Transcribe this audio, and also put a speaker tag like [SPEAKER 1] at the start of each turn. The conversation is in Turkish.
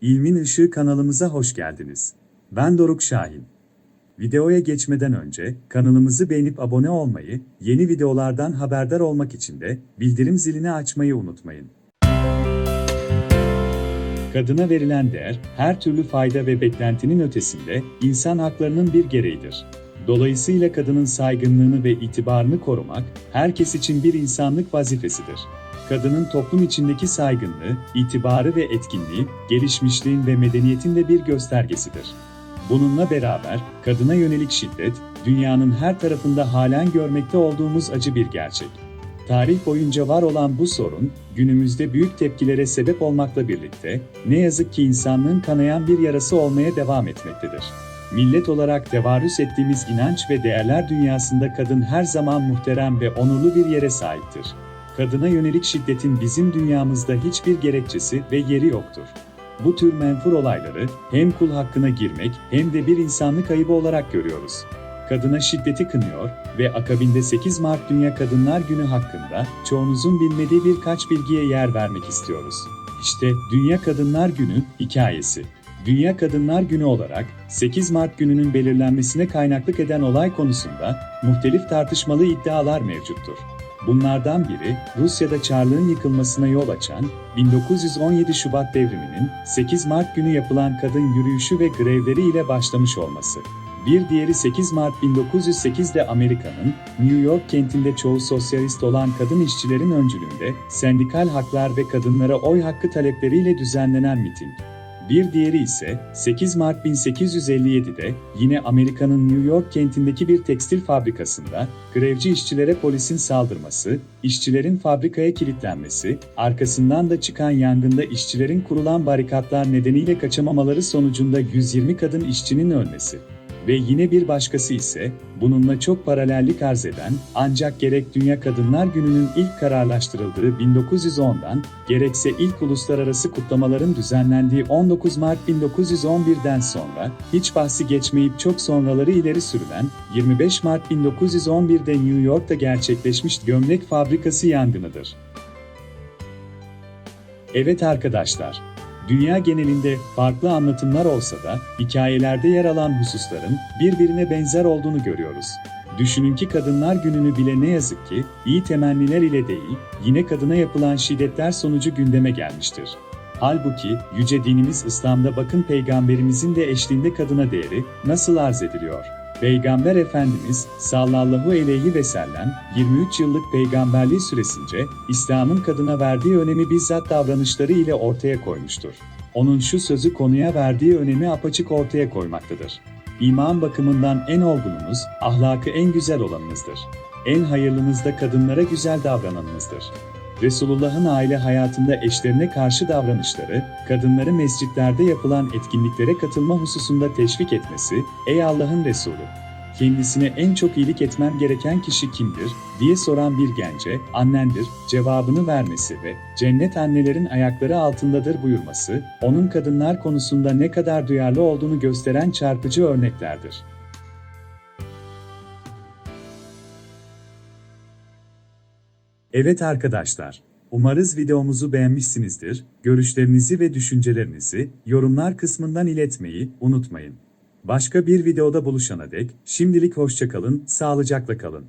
[SPEAKER 1] İlmin Işığı kanalımıza hoş geldiniz. Ben Doruk Şahin. Videoya geçmeden önce kanalımızı beğenip abone olmayı, yeni videolardan haberdar olmak için de bildirim zilini açmayı unutmayın. Kadına verilen değer, her türlü fayda ve beklentinin ötesinde insan haklarının bir gereğidir. Dolayısıyla kadının saygınlığını ve itibarını korumak, herkes için bir insanlık vazifesidir. Kadının toplum içindeki saygınlığı, itibarı ve etkinliği, gelişmişliğin ve medeniyetin de bir göstergesidir. Bununla beraber, kadına yönelik şiddet, dünyanın her tarafında halen görmekte olduğumuz acı bir gerçek. Tarih boyunca var olan bu sorun, günümüzde büyük tepkilere sebep olmakla birlikte, ne yazık ki insanlığın kanayan bir yarası olmaya devam etmektedir. Millet olarak tevarüs ettiğimiz inanç ve değerler dünyasında kadın her zaman muhterem ve onurlu bir yere sahiptir. Kadına yönelik şiddetin bizim dünyamızda hiçbir gerekçesi ve yeri yoktur. Bu tür menfur olayları hem kul hakkına girmek hem de bir insanlık ayıbı olarak görüyoruz. Kadına şiddeti kınıyor ve akabinde 8 Mart Dünya Kadınlar Günü hakkında çoğunuzun bilmediği birkaç bilgiye yer vermek istiyoruz. İşte Dünya Kadınlar Günü hikayesi. Dünya Kadınlar Günü olarak 8 Mart gününün belirlenmesine kaynaklık eden olay konusunda muhtelif tartışmalı iddialar mevcuttur. Bunlardan biri Rusya'da Çarlığın yıkılmasına yol açan 1917 Şubat devriminin 8 Mart günü yapılan kadın yürüyüşü ve grevleri ile başlamış olması. Bir diğeri 8 Mart 1908'de Amerika'nın New York kentinde çoğu sosyalist olan kadın işçilerin öncülüğünde sendikal haklar ve kadınlara oy hakkı talepleriyle düzenlenen miting. Bir diğeri ise 8 Mart 1857'de yine Amerika'nın New York kentindeki bir tekstil fabrikasında grevci işçilere polisin saldırması, işçilerin fabrikaya kilitlenmesi, arkasından da çıkan yangında işçilerin kurulan barikatlar nedeniyle kaçamamaları sonucunda 120 kadın işçinin ölmesi. Ve yine bir başkası ise bununla çok paralellik arz eden ancak gerek Dünya Kadınlar Günü'nün ilk kararlaştırıldığı 1910'dan gerekse ilk uluslararası kutlamaların düzenlendiği 19 Mart 1911'den sonra hiç bahsi geçmeyip çok sonraları ileri sürülen 25 Mart 1911'de New York'ta gerçekleşmiş gömlek fabrikası yangınıdır. Evet arkadaşlar, Dünya genelinde farklı anlatımlar olsa da hikayelerde yer alan hususların birbirine benzer olduğunu görüyoruz. Düşünün ki Kadınlar Günü'nü bile ne yazık ki iyi temenniler ile değil, yine kadına yapılan şiddetler sonucu gündeme gelmiştir. Halbuki yüce dinimiz İslam'da bakın peygamberimizin de eşliğinde kadına değeri nasıl arz ediliyor? Peygamber Efendimiz sallallahu aleyhi ve sellem 23 yıllık peygamberliği süresince İslam'ın kadına verdiği önemi bizzat davranışları ile ortaya koymuştur. Onun şu sözü konuya verdiği önemi apaçık ortaya koymaktadır. İman bakımından en olgununuz, ahlakı en güzel olanınızdır. En hayırlınız da kadınlara güzel davrananınızdır. Resulullah'ın aile hayatında eşlerine karşı davranışları, kadınları mescitlerde yapılan etkinliklere katılma hususunda teşvik etmesi, ey Allah'ın Resulü! Kendisine en çok iyilik etmem gereken kişi kimdir, diye soran bir gence, annendir, cevabını vermesi ve cennet annelerin ayakları altındadır buyurması, onun kadınlar konusunda ne kadar duyarlı olduğunu gösteren çarpıcı örneklerdir. Evet arkadaşlar, umarız videomuzu beğenmişsinizdir. Görüşlerinizi ve düşüncelerinizi yorumlar kısmından iletmeyi unutmayın. Başka bir videoda buluşana dek şimdilik hoşçakalın, sağlıcakla kalın.